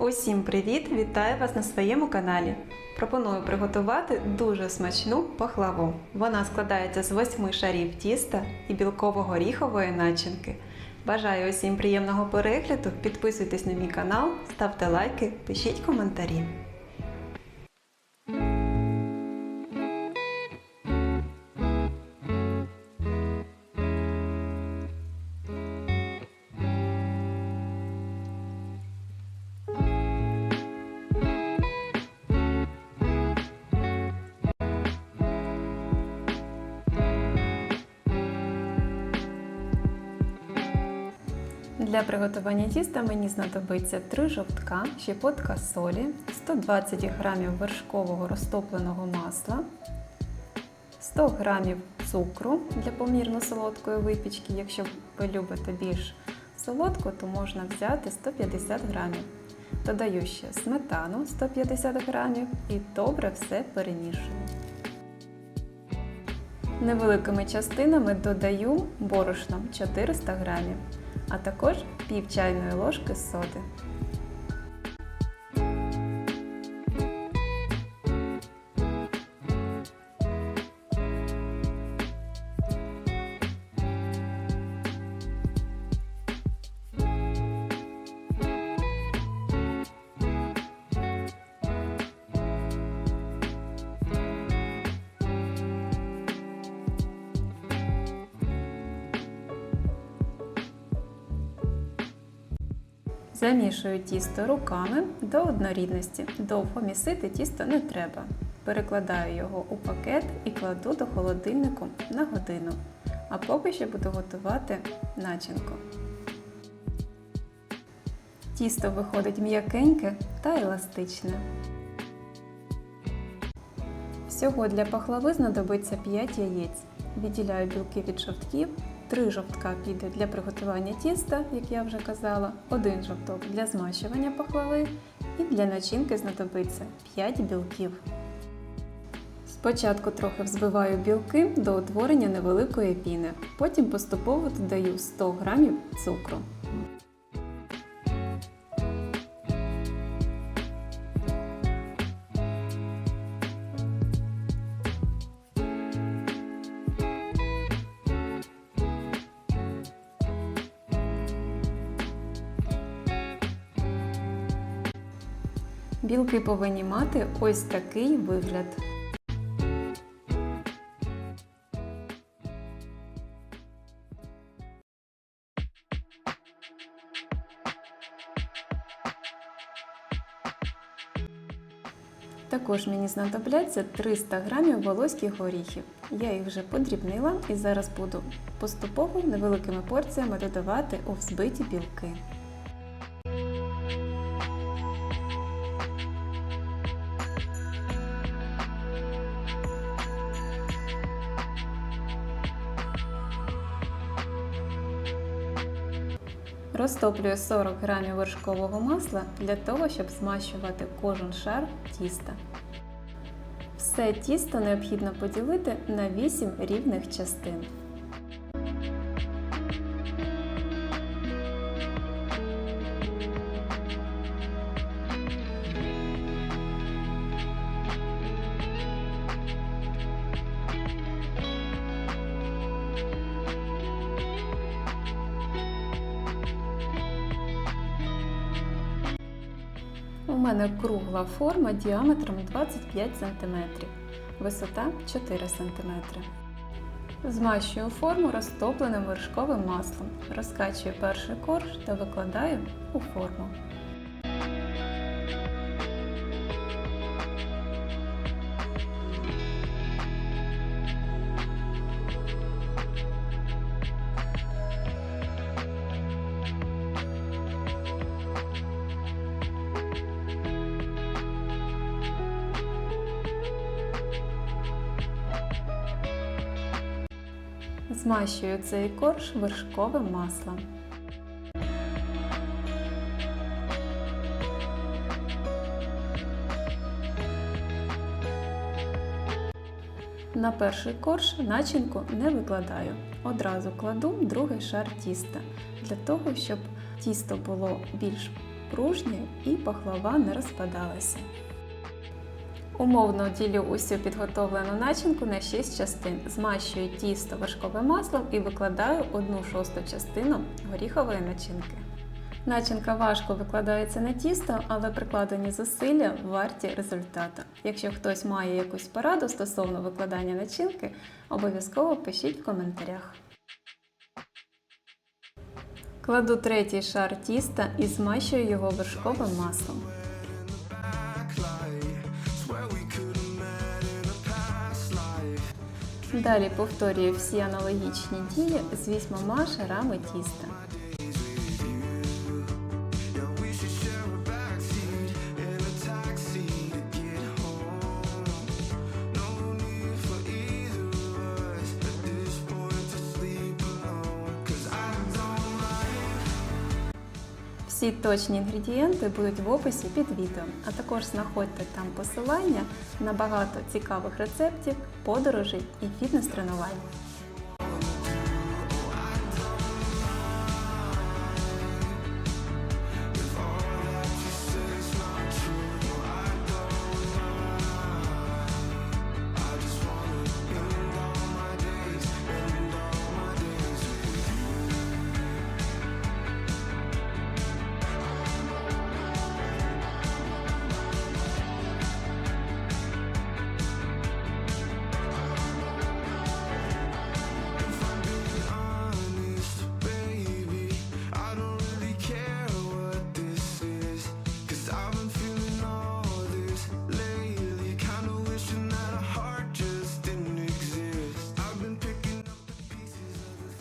Усім привіт! Вітаю вас на своєму каналі. Пропоную приготувати дуже смачну пахлаву. Вона складається з восьми шарів тіста і білково-горіхової начинки. Бажаю усім приємного перегляду, підписуйтесь на мій канал, ставте лайки, пишіть коментарі. Для приготування тіста мені знадобиться 3 жовтка, щепотка солі, 120 г вершкового розтопленого масла, 100 г цукру для помірно солодкої випічки. Якщо ви любите більш солодку, то можна взяти 150 г. Додаю ще сметану 150 г і добре все перемішую. Невеликими частинами додаю борошно 400 г а також пів чайної ложки соди. Замішую тісто руками до однорідності. Довго місити тісто не треба. Перекладаю його у пакет і кладу до холодильнику на годину. А поки що буду готувати начинку. Тісто виходить м'якеньке та еластичне. Всього для пахлави знадобиться 5 яєць. Відділяю білки від жовтків 3 жовтка піде для приготування тіста, як я вже казала, 1 жовток для змащування пахлави і для начинки знадобиться 5 білків. Спочатку трохи взбиваю білки до утворення невеликої піни, потім поступово додаю 100 г цукру. Білки повинні мати ось такий вигляд. Також мені знадобляться 300 г волоських горіхів. Я їх вже подрібнила і зараз буду поступово невеликими порціями додавати у взбиті білки. Розтоплюю 40 грамів вершкового масла для того, щоб змащувати кожен шар тіста. Все тісто необхідно поділити на 8 рівних частин. У мене кругла форма діаметром 25 см, висота 4 см. Змащую форму розтопленим вершковим маслом, розкачую перший корж та викладаю у форму. Змащую цей корж вершковим маслом. На перший корж начинку не викладаю. Одразу кладу другий шар тіста для того, щоб тісто було більш пружні і пахлава не розпадалася. Умовно ділю усю підготовлену начинку на 6 частин. Змащую тісто вершковим маслом і викладаю 1 шосту частину горіхової начинки. Начинка важко викладається на тісто, але прикладені зусилля варті результату. Якщо хтось має якусь пораду стосовно викладання начинки, обов'язково пишіть в коментарях. Кладу третій шар тіста і змащую його вершковим маслом. Далі повторюю всі аналогічні дії з вісьмома шарами тіста. Всі точні інгредієнти будуть в описі під відео, а також знаходьте там посилання на багато цікавих рецептів, подорожей і фітнес-тренувань.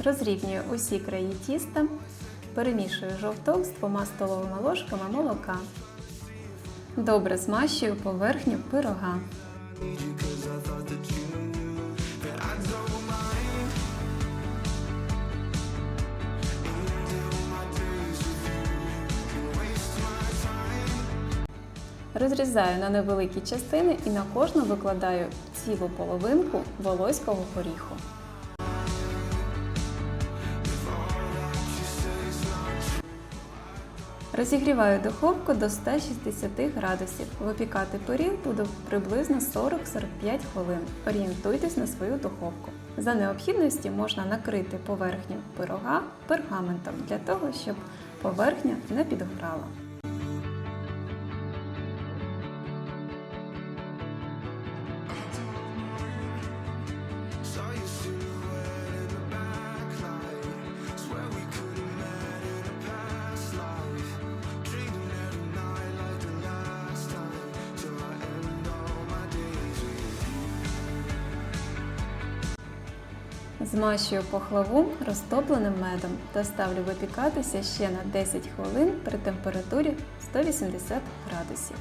Розрівнюю усі краї тіста, перемішую жовток з двома столовими ложками молока. Добре змащую поверхню пирога. Розрізаю на невеликі частини і на кожну викладаю цілу половинку волоського горіху. Розігріваю духовку до 160 градусів. Випікати пиріг буду приблизно 40-45 хвилин. Орієнтуйтесь на свою духовку. За необхідності можна накрити поверхню пирога пергаментом для того, щоб поверхня не підгорала. Змащую пахлаву розтопленим медом та ставлю випікатися ще на 10 хвилин при температурі 180 градусів.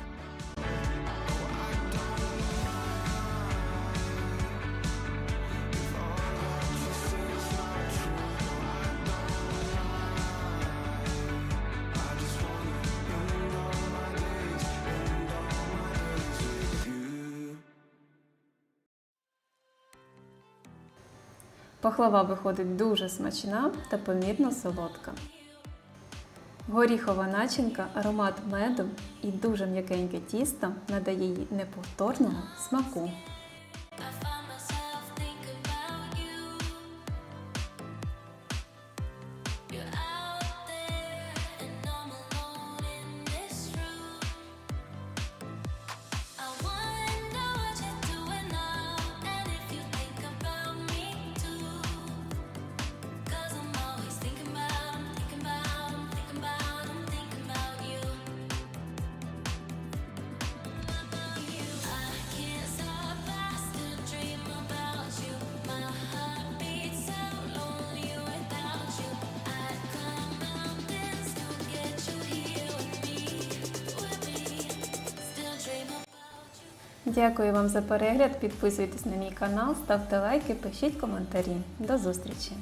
Пахлава виходить дуже смачна та помірно солодка. Горіхова начинка, аромат меду і дуже м'якеньке тісто надає їй неповторного смаку. Дякую вам за перегляд. Підписуйтесь на мій канал, ставте лайки, пишіть коментарі. До зустрічі!